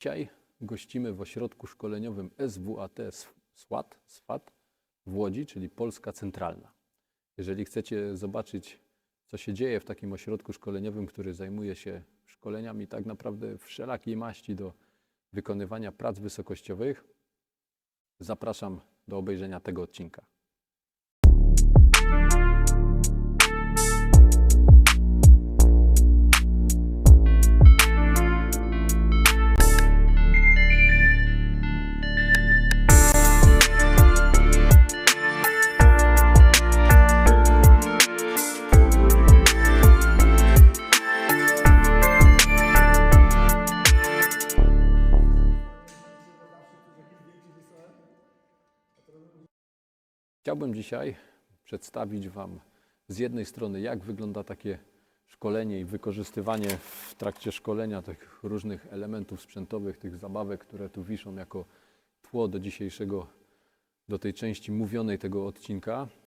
Dzisiaj gościmy w ośrodku szkoleniowym SWAT SWAT, SWAT w Łodzi, czyli Polska Centralna. Jeżeli chcecie zobaczyć, co się dzieje w takim ośrodku szkoleniowym, który zajmuje się szkoleniami tak naprawdę wszelakiej maści do wykonywania prac wysokościowych, zapraszam do obejrzenia tego odcinka. Chciałbym dzisiaj przedstawić Wam z jednej strony, jak wygląda takie szkolenie i wykorzystywanie w trakcie szkolenia tych różnych elementów sprzętowych, tych zabawek, które tu wiszą jako tło do dzisiejszego, do tej części mówionej tego odcinka.